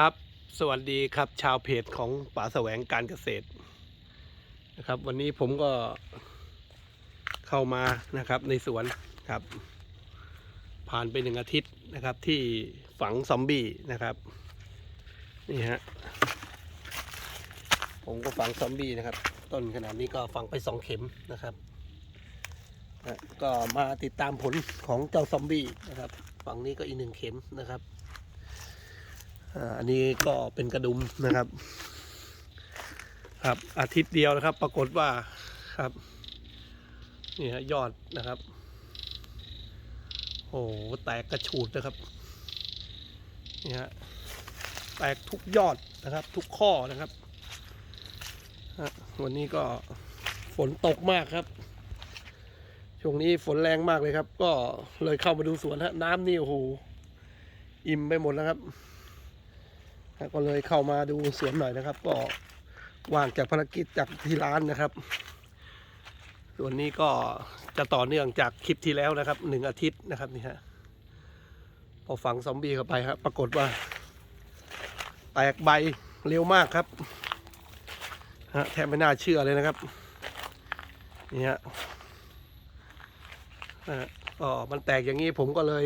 ครับ สวัสดีครับ ชาวเพจของป่าแสวงการเกษตรนะครับ วันนี้ผมก็เข้ามานะครับในสวนครับ ผ่านไปหนึ่งอาทิตย์นะครับที่ฝังซอมบี้นะครับนี่ฮะผมก็ฝังซอมบี้นะครับ ต้นขนาดนี้ก็ฝังไปสองเข็มนะครับก็มาติดตามผลของเจ้าซอมบี้นะครับ ฝั่งนี้ก็อีกหนึ่งเข็มนะครับ อันนี้ก็เป็นกระดุมนะครับ ครับอาทิตย์เดียวนะครับ ปรากฏว่าครับนี่ฮะยอดนะครับ โอ้โหแตกกระฉูดนะครับนี่ฮะแตกทุกยอดนะครับ ทุกข้อนะครับวันนี้ก็ฝนตกมากครับช่วงนี้ฝนแรงมากเลยครับ ก็เลยเข้ามาดูสวนฮะน้ำนี่โอ้โหอิ่มไปหมดแล้วครับ ก็เลยเข้ามาดูสวนหน่อยนะครับ ก็ว่างจากภารกิจจากที่ร้านนะครับ ส่วนนี้ก็จะต่อเนื่องจากคลิปที่แล้วนะครับหนึ่งอาทิตย์นะครับนี่ฮะพอฝังซอมบี้เข้าไปครับปรากฏว่า แตกใบเร็วมากครับฮะแทบไม่น่าเชื่อเลยนะครับนี่ฮะนะฮะก็มันแตกอย่างนี้ผมก็เลย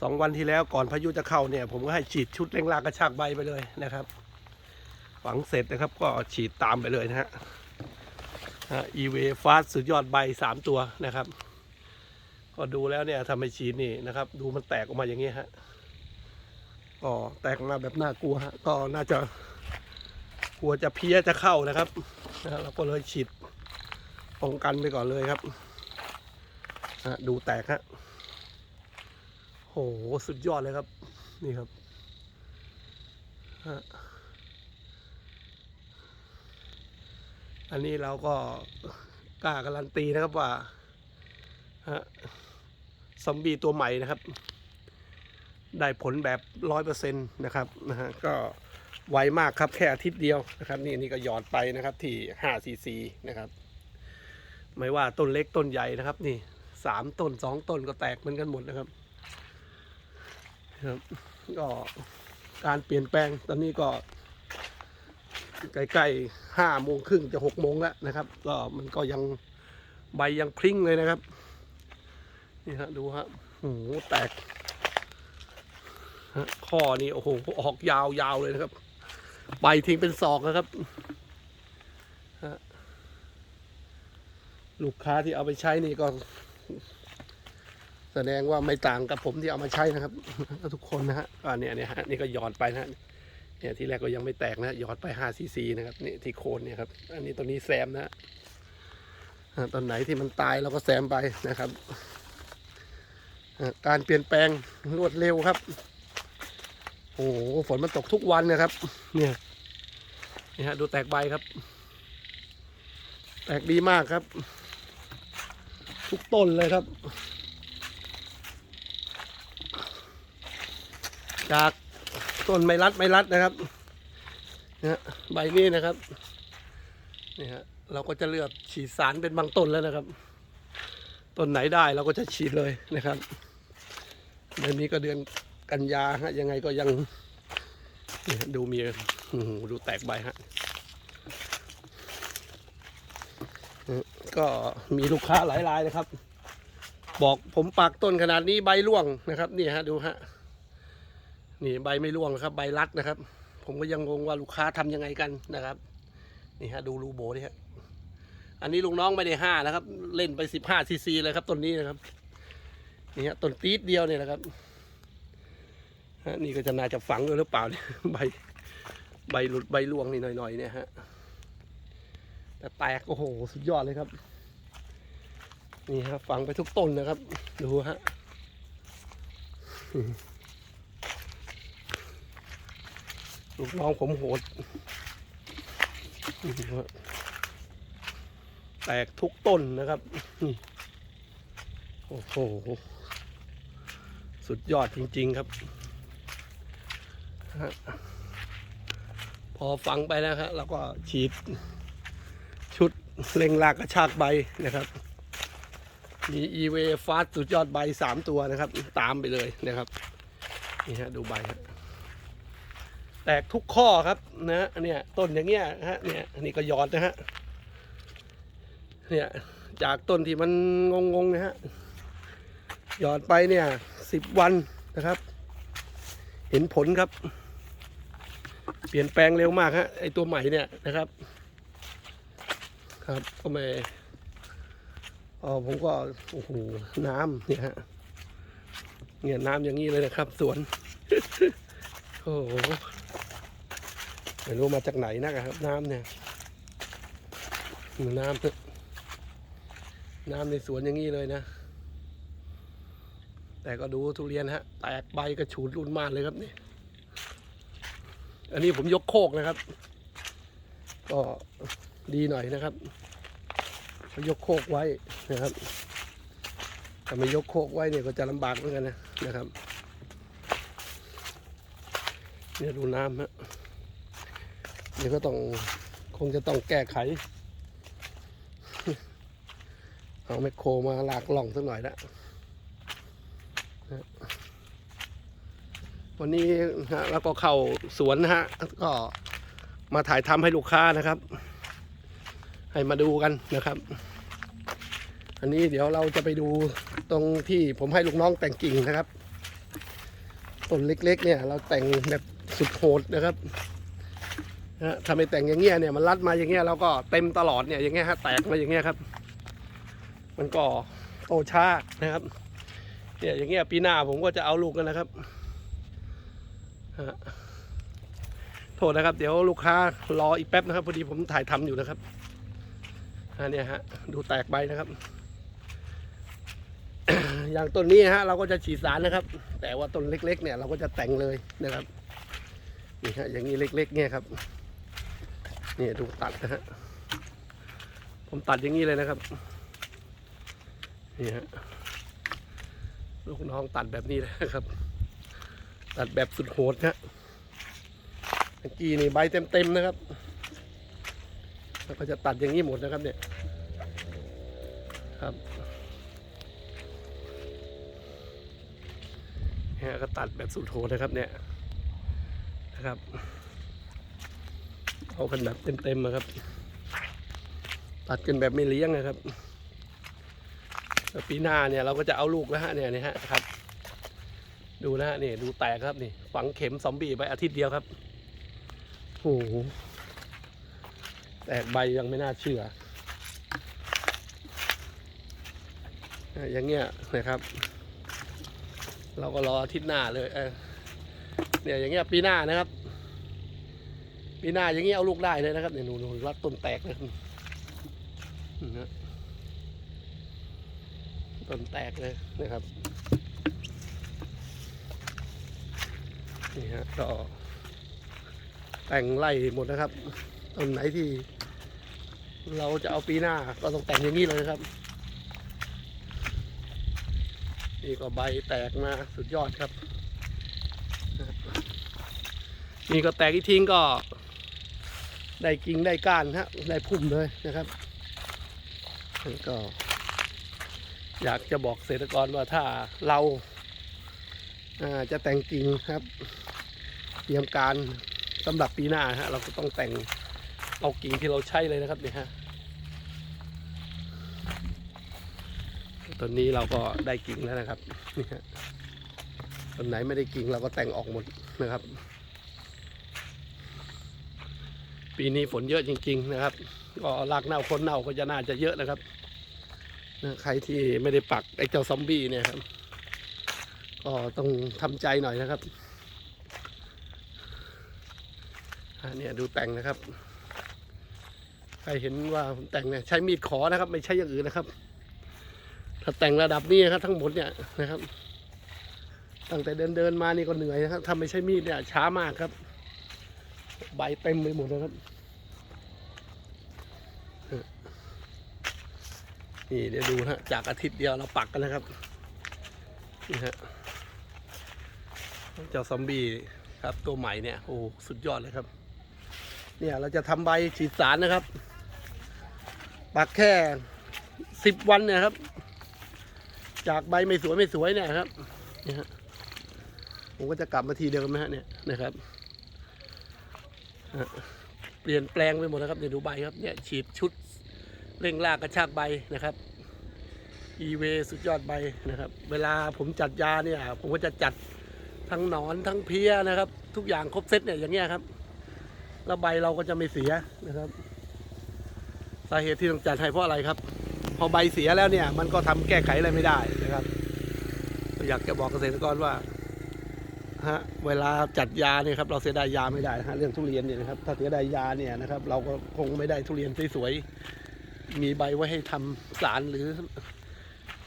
สองวันที่แล้วก่อนพายุจะเข้าเนี่ย ผมก็ให้ฉีดชุดเร่งรากกระชากใบไปเลยนะครับ ฝังเสร็จนะครับ ก็ฉีดตามไปเลยนะฮะอีเวฟาสสุดยอดใบสามตัวนะครับ ก็ดูแล้วเนี่ยทำไมฉีดนี่นะครับ ดูมันแตกออกมาอย่างนี้ฮะก็แตกมาแบบน่ากลัวฮะก็น่าจะกลัวจะเพี้ยจะเข้านะครับเราก็เลยฉีดป้องกันไปก่อนเลยครับดูแตกฮะ หสุดยอดเลยครับ นี่ครับอันนี้เราก็กล้าการันตีนะครับว่าฮะซอมบี้ตัวใหม่นะครับ ได้ผลแบบร้อยเปอร์เซ็นต์นะครับนะฮะก็ไวมากครับแค่อาทิตย์เดียวนะครับ นี่นี่ก็หยอดไปนะครับที่ห้าซีซีนะครับ ไม่ว่าต้นเล็กต้นใหญ่นะครับ นี่สามต้นสองต้นก็แตกเหมือนกันหมดนะครับ ครับก็การเปลี่ยนแปลงตอนนี้ก็ใกล้ๆห้าโมงครึ่งจะหกโมงแล้วนะครับ ก็มันก็ยังใบยังพริ้งเลยนะครับ นี่ฮะดูฮะโอ้โหแตกข้อนี่โอ้โหออกยาวๆเลยนะครับ ใบทิ้งเป็นศอกนะครับลูกค้าที่เอาไปใช้นี่ก็ แสดงว่าไม่ต่างกับผมที่เอามาใช้นะครับ ทุกคนนะฮะอ่าเนี่ยเนี่ยฮะนี่ก็หยอดไปนะฮะเนี่ยที่แรกก็ยังไม่แตกนะหยอดไป5ซีซีนะครับนี่ที่โคนเนี่ยครับอันนี้ตัวนี้แซมนะตอนไหนที่มันตายเราก็แซมไปนะครับ การเปลี่ยนแปลงรวดเร็วครับโอ้โหฝนมันตกทุกวันนะครับ เนี่ยนี่ฮะดูแตกใบครับ แตกดีมากครับ ทุกต้นเลยครับ จากต้นไม้รัดไม้รัดนะครับนะใบนี้นะครับนี่ฮะเราก็จะเลือกฉีดสารเป็นบางต้นแล้วนะครับต้นไหนได้เราก็จะฉีดเลยนะครับเดือนนี้ก็เดือนกันยาฮะยังไงก็ยังนี่ฮะดูมีดูแตกใบฮะก็มีลูกค้าหลายรายนะครับ บอกผมปักต้นขนาดนี้ใบร่วงนะครับ นี่ฮะดูฮะ นี่ใบไม่ร่วงนะครับ ใบรัดนะครับ ผมก็ยังงงว่าลูกค้าทำยังไงกันนะครับนี่ฮะดูรูโบนี่ฮะอันนี้ลุงน้องไม่ได้ห้านะครับ เล่นไปสิบห้าซีซีเลยครับต้นนี้นะครับนี่ฮะต้นตีดเดียวเนี่ยนะครับนี่ก็จะน่าจะฝังหรือเปล่าเนี่ยใบใบหลุดใบร่วงนี่หน่อยๆเนี่ยฮะแต่แตกโอ้โหสุดยอดเลยครับ นี่ฮะฝังไปทุกต้นนะครับ ดูฮะ ลูกน้องผมโหด แตกทุกต้นนะครับ โอ้โห สุดยอดจริง ๆ ครับ พอฟังไปแล้วครับเราก็ฉีด ชุดเล็งรากกระชากใบนะครับมีอีเวฟาสสุดยอดใบสามตัวนะครับ ตามไปเลยนะครับ นี่ฮะดูใบฮะ แตกทุกข้อครับนะเนี่ยต้นอย่างเงี้ยฮะเนี่ยอันนี้ก็หยอดนะฮะเนี่ยจากต้นที่มันงงๆนะฮะหยอดไปเนี่ยสิบวันนะครับ เห็นผลครับ เปลี่ยนแปลงเร็วมากฮะไอตัวใหม่เนี่ยนะครับ ครับก็ไม่อ๋อผมก็โอ้โหน้ำเนี่ยฮะเนี่ยน้ำอย่างนี้เลยนะครับ สวน โอ้ ไม่รู้มาจากไหนนะครับ น้ำเนี่ยน้ำน้ำในสวนอย่างนี้เลยนะ แต่ก็ดูทุเรียนฮะ แตกใบกระฉูดรุนมากเลยครับนี่ อันนี้ผมยกโคกนะครับ ก็ดีหน่อยนะครับยกโคกไว้นะครับถ้าไม่ยกโคกไว้เนี่ยก็จะลำบากเหมือนกันนะนะครับ เนี่ยดูน้ำฮะ ดี๋ยวก็ต้องคงจะต้องแก้ไข เอาแมคโครมาลากล่องสักหน่อยละนะวันนี้ฮะแล้วก็เข้าสวนนะฮะ ก็มาถ่ายทำให้ลูกค้านะครับ ให้มาดูกันนะครับ อันนี้เดี๋ยวเราจะไปดูตรงที่ผมให้ลูกน้องแต่งกิ่งนะครับต้นเล็กๆ เนี่ย เราแต่งแบบสุดโหดนะครับ นะถ้าไม่แต่งอย่างเงี้ยเนี่ยมันรัดมาอย่างเงี้ยเราก็เต็มตลอดเนี่ยอย่างเงี้ยฮะแตกมาอย่างเงี้ยครับ มันก็โตช้านะครับเนี่ยอย่างเงี้ยปีหน้าผมก็จะเอาลูกกันนะครับฮะโทษนะครับ เดี๋ยวลูกค้ารออีกแป๊บนะครับ พอดีผมถ่ายทำอยู่นะครับอันนี้ฮะดูแตกใบนะครับ อย่างต้นนี้ฮะเราก็จะฉีดสารนะครับ แต่ว่าต้นเล็ก ๆ เนี่ยเราก็จะแต่งเลยนะครับนี่ฮะอย่างนี้เล็ก ๆ เนี่ยครับ นี่ดูตัดนะฮะ ผมตัดอย่างนี้เลยนะครับ นี่ฮะ ลูกน้องตัดแบบนี้นะครับ ตัดแบบสุดโหดฮะเมื่อกี้นี่ใบเต็มๆนะครับ แล้วก็จะตัดอย่างนี้หมดนะครับเนี่ย ครับเนี่ยก็ตัดแบบสุดโหดนะครับเนี่ยนะครับ เอากันแบบเต็มๆนะครับ ตัดกันแบบไม่เลี้ยงนะครับปีหน้าเนี่ยเราก็จะเอาลูกแล้วฮะเนี่ยนี่ฮะครับ ดูนะฮะนี่ดูแตกครับนี่ ฝังเข็มซอมบี้ไปอาทิตย์เดียวครับโอ้โหแตกใบยังไม่น่าเชื่ออะอย่างเงี้ยนะครับ เราก็รออาทิตย์หน้าเลยเออเนี่ยอย่างเงี้ยปีหน้านะครับ ปีหน้าอย่างเงี้เอาลูกได้เลยนะครับเนี่ยหนูหนูรัดต้นแตกเลยนะต้นแตกเลยนะครับนี่ฮะก็แต่งไล่หมดนะครับต้นไหนที่เราจะเอาปีหน้าก็ต้องแต่งอย่างนี้เลยนะครับ นี่ก็ใบแตกมาสุดยอดครับ นี่ก็แตกอีกทิ้งก็ ได้กิ่งได้ก้านฮะได้พุ่มเลยนะครับก็ อยากจะบอกเกษตรกรว่าถ้าเราาจะแต่งกิ่งครับ เตรียมการสำหรับปีหน้าฮะเราก็ต้องแต่งเอากิ่งที่เราใช้เลยนะครับเนี่ยฮะตอนนี้เราก็ได้กิ่งแล้วนะครับนี่ฮะต้นไหนไม่ได้กิ่งเราก็แต่งออกหมดนะครับ ปีนี้ฝนเยอะจริง ๆ นะครับ ก็รากเน่าคนเน่าก็จะน่าจะเยอะนะครับใครที่ไม่ได้ปักไอ้เจ้าซอมบี้เนี่ยครับ ก็ต้องทำใจหน่อยนะครับอันนี้ดูแต่งนะครับ ใครเห็นว่าผมแต่งเนี่ยใช้มีดขอนะครับ ไม่ใช่อย่างอื่นนะครับ ถ้าแต่งระดับนี้ครับทั้งหมดเนี่ยนะครับ ตั้งแต่เดินเดินมานี่ก็เหนื่อยนะครับถ้าไม่ใช่มีดเนี่ยช้ามากครับ ใบเต็มไปหมดนะครับนี่เดี๋ยวดูฮะจากอาทิตย์เดียวเราปักกันนะครับนี่ฮะเจ้าซอมบี้ครับตัวใหม่เนี่ยโอ้สุดยอดเลยครับ เนี่ยเราจะทำใบฉีดสารนะครับ ปักแค่สิบวันเนี่ยครับ จากใบไม่สวยไม่สวยเนี่ยครับนี่ฮะผมก็จะกลับมาทีเดิมนะฮะเนี่ยนะครับ เปลี่ยนแปลงไปหมดนะครับเดี๋ยวดูใบครับเนี่ยฉีดชุดเร่งรากกระชากใบนะครับอีเวสุดยอดใบนะครับ เวลาผมจัดยาเนี่ยผมก็จะจัดทั้งหนอนทั้งเพี้ยนะครับ ทุกอย่างครบเซตเนี่ยอย่างเงี้ยครับแล้วใบเราก็จะไม่เสียนะครับ สาเหตุที่ต้องจัดให้เพราะอะไรครับ พอใบเสียแล้วเนี่ย มันก็ทำแก้ไขอะไรไม่ได้นะครับ อยากจะบอกเกษตรกรว่า ฮะเวลาจัดยาเนี่ยครับเราเสียดายยาไม่ได้นะฮะเรื่องทุเรียนเนี่ยนะครับถ้าเสียดายยาเนี่ยนะครับ เราก็คงไม่ได้ทุเรียนสวยๆมีใบไว้ให้ทำสารหรือ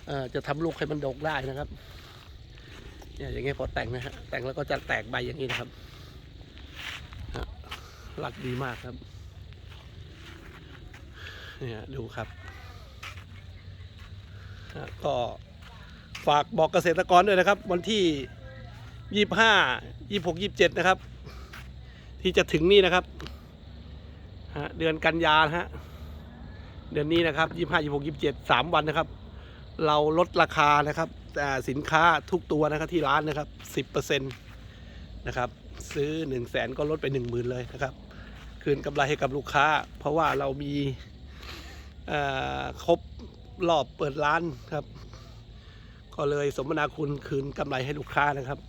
อจะทำลูกให้มันดกได้นะครับเนี่ยอย่างเงี้ยพอแต่งนะฮะแต่งแล้วก็จะแตกใบอย่างนี้นะครับฮะหลักดีมากครับเนี่ยดูครับฮะก็ฝากบอกเกษตรกรด้วยนะครับ วันที่ ยี่ห้ายี่หกยี่เจ็ดนะครับ ที่จะถึงนี่นะครับฮะเดือนกันยานะฮะเดือนนี้นะครับยี่ห้ายี่หกยี่เจ็ดสามวันนะครับ เราลดราคานะครับอ่สินค้าทุกตัวนะครับที่ร้านนะครับสิบเปอร์เซ็นต์นะครับซื้อหนึ่งแสนก็ลดไปหนึ่งหมื่นเลยนะครับ คืนกำไรให้กับลูกค้า เพราะว่าเรามีครบรอบเปิดร้านครับ ก็เลยสมนาคุณคืนกำไรให้ลูกค้านะครับ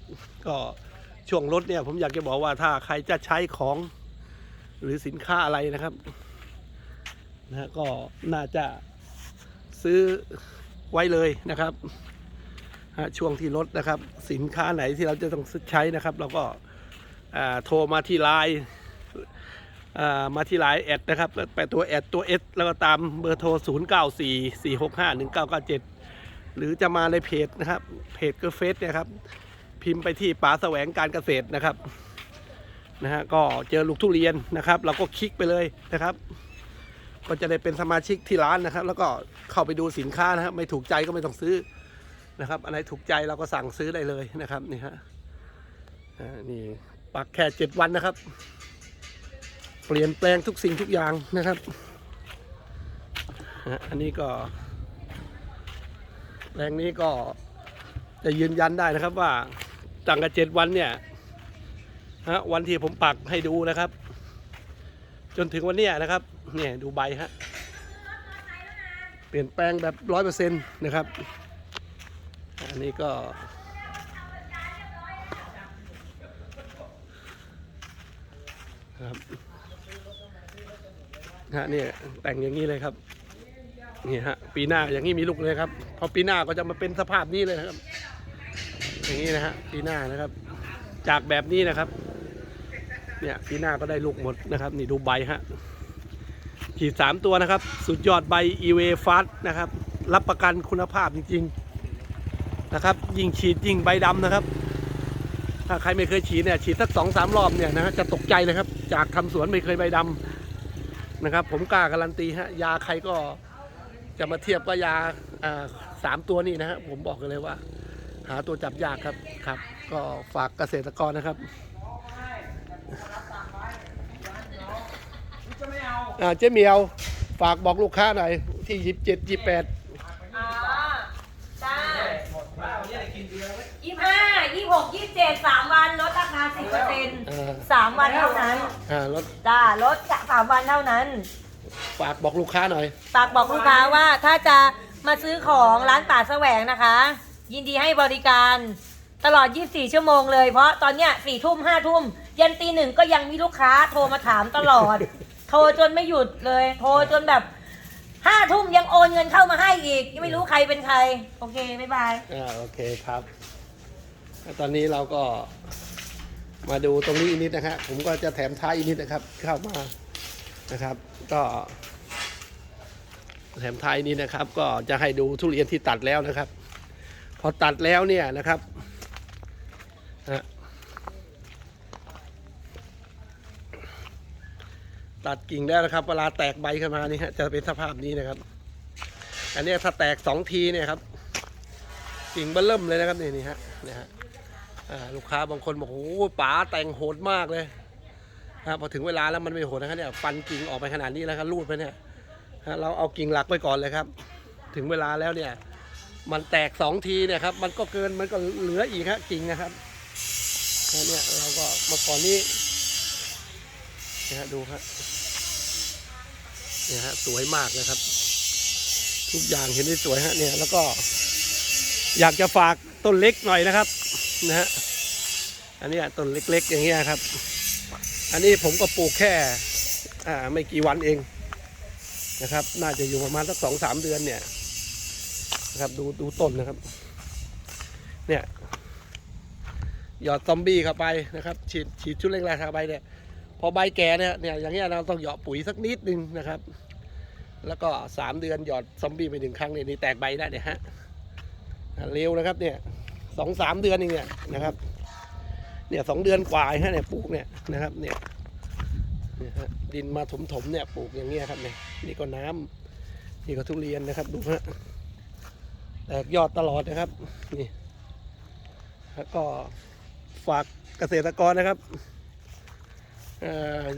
ก็ช่วงลดเนี่ยผมอยากจะบอกว่าถ้าใครจะใช้ของหรือสินค้าอะไรนะครับนะก็น่าจะซื้อไว้เลยนะครับช่วงที่ลดนะครับ สินค้าไหนที่เราจะต้องใช้นะครับ เราก็โทรมาที่ไลน์มาที่ไลน์แอดนะครับแปตัวแอดตัวเอสแล้วก็ตามเบอร์โทร 0 หรือจะมาในเพจนะครับเพจก็เฟซเนี่ยครับพิมพ์ไปที่ป๋าแสวงการเกษตรนะครับนะฮะก็เจอลูกทุเรียนนะครับ เราก็คลิกไปเลยนะครับ ก็จะได้เป็นสมาชิกที่ร้านนะครับ แล้วก็เข้าไปดูสินค้านะครับ ไม่ถูกใจก็ไม่ต้องซื้อนะครับ อันไหนถูกใจเราก็สั่งซื้อได้เลยนะครับนี่ฮะนี่ปักแค่เจ็ดวันนะครับ เปลี่ยนแปลงทุกสิ่งทุกอย่างนะครับอันนี้ก็ แปลงนี้ก็จะยืนยันได้นะครับว่าตั้งแต่เจ็ดวันเนี่ยฮะวันที่ผมปักให้ดูนะครับ จนถึงวันนี้นะครับเนี่ยดูใบฮะเปลี่ยนแปลงแบบร้อยเปอร์เซ็นต์นะครับ อันนี้ก็ ครับฮะเนี่ยแต่งอย่างนี้เลยครับ นี่ฮะปีหน้าอย่างนี้มีลูกเลยครับพอปีหน้าก็จะมาเป็นสภาพนี้เลยนะครับ อย่างนี้นะฮะปีหน้านะครับ จากแบบนี้นะครับ เนี่ยปีหน้าก็ได้ลูกหมดนะครับ นี่ดูใบฮะฉีดสามตัวนะครับ สุดยอดใบอีเวฟัสนะครับ รับประกันคุณภาพจริงๆนะครับ ยิ่งฉีดยิ่งใบดำนะครับ ถ้าใครไม่เคยฉีดเนี่ยฉีดสักสองสามรอบเนี่ยนะฮะจะตกใจเลยครับ จากทำสวนไม่เคยใบดำนะครับ ผมกล้าการันตีฮะยาใครก็ จะมาเทียบกับยาอ่าสามตัวนี้นะฮะผมบอกกันเลยว่า หาตัวจับยากครับครับ ก็ฝากเกษตรกรนะครับอ่าเจ๊เหมียวฝากบอกลูกค้าหน่อยที่ยี่สิบเจ็ดยี่แปดอ๋อจ้ายี่ห้ายี่หกยี่เจ็ดสามวันลดราคาสิบเปอร์เซ็นต์อ่าสามวันเท่านั้นอ่ารถจ้าลดสามวันเท่านั้น ฝากบอกลูกค้าหน่อย ฝากบอกลูกค้าว่าถ้าจะมาซื้อของร้านป่าแสวงนะคะ ยินดีให้บริการตลอด 24 ชั่วโมงเลย เพราะตอนเนี้ยสี่ทุ่มห้าทุ่มยันตีหนึ่งก็ยังมีลูกค้าโทรมาถามตลอด โทรจนไม่หยุดเลย โทรจนแบบห้าทุ่มยังโอนเงินเข้ามาให้อีกยังไม่รู้ใครเป็นใคร โอเค บ๊ายบาย อ่าโอเคครับแล้วตอนนี้เราก็มาดูตรงนี้อีกนิดนะครับผมก็จะแถมท้ายอีกนิดนะครับ เข้ามานะครับ ก็แถมไทยนี้นะครับ ก็จะให้ดูทุเรียนที่ตัดแล้วนะครับ พอตัดแล้วเนี่ยนะครับตัดกิ่งแล้วนะครับ เวลาแตกใบขึ้นมานี่ฮะจะเป็นสภาพนี้นะครับ อันนี้ถ้าแตกสองทีเนี่ยครับ กิ่งเบอร์เริ่มเลยนะครับนี่นี่ฮะนี่ฮะลูกค้าบางคนบอกโอ้ป๋าแต่งโหดมากเลย ครับพอถึงเวลาแล้วมันไม่โหดนะครับเนี่ยฟันกิ่งออกไปขนาดนี้แล้วครับรูดไปเนี่ยฮะเราเอากิ่งหลักไปก่อนเลยครับ ถึงเวลาแล้วเนี่ยมันแตกสองทีเนี่ยครับมันก็เกินมันก็เหลืออีกฮะกิ่งนะครับเนี่ยเราก็มื่อก่อนนี้นะฮะดูฮะเนี่ยฮะสวยมากนะครับ ทุกอย่างเห็นได้สวยฮะเนี่ยแล้วก็อยากจะฝากต้นเล็กหน่อยนะครับนะฮะอันนี้ต้นเล็กๆอย่างเงี้ยครับ อันนี้ผมก็ปลูกแค่ไม่กี่วันเองนะครับ น่าจะอยู่ประมาณสักสองสามเดือนเนี่ยนะครับดูดูต้นนะครับ เนี่ยหยอดซอมบี้เข้าไปนะครับ ฉีดฉีดชุดเร่งแรงเข้าไปเนี่ยพอใบแก่เนี่ยเนี่ยอย่างเงี้ยเราต้องหยอดปุ๋ยสักนิดนึงนะครับ แล้วก็สามเดือนหยอดซอมบี้ไปหนึ่งครั้งเนี่ยนี่แตกใบได้เนี่ยฮะเร็วนะครับเนี่ยสองสามเดือนเองเนี่ยนะครับ เนี่ยสองเดือนกว่าฮะเนี่ยปลูกเนี่ยนะครับเนี่ยเนี่ยฮะดินมาถมๆเนี่ยปลูกอย่างเงี้ยครับเนี่ยนี่ก็น้ำนี่ก็ทุเรียนนะครับดูฮะแตกยอดตลอดนะครับนี่แล้วก็ฝากเกษตรกรนะครับ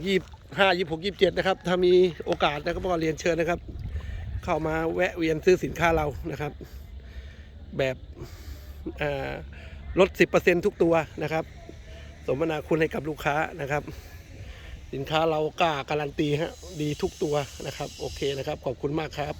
ยี่ห้ายี่หกยี่เจ็ดนะครับ ถ้ามีโอกาสนะครับก็เรียนเชิญนะครับ เข้ามาแวะเวียนซื้อสินค้าเรานะครับ แบบอ่าลด10%ทุกตัวนะครับ สมนาคุณให้กับลูกค้านะครับ สินค้าเรากล้าการันตีฮะดีทุกตัวนะครับ โอเคนะครับ ขอบคุณมากครับ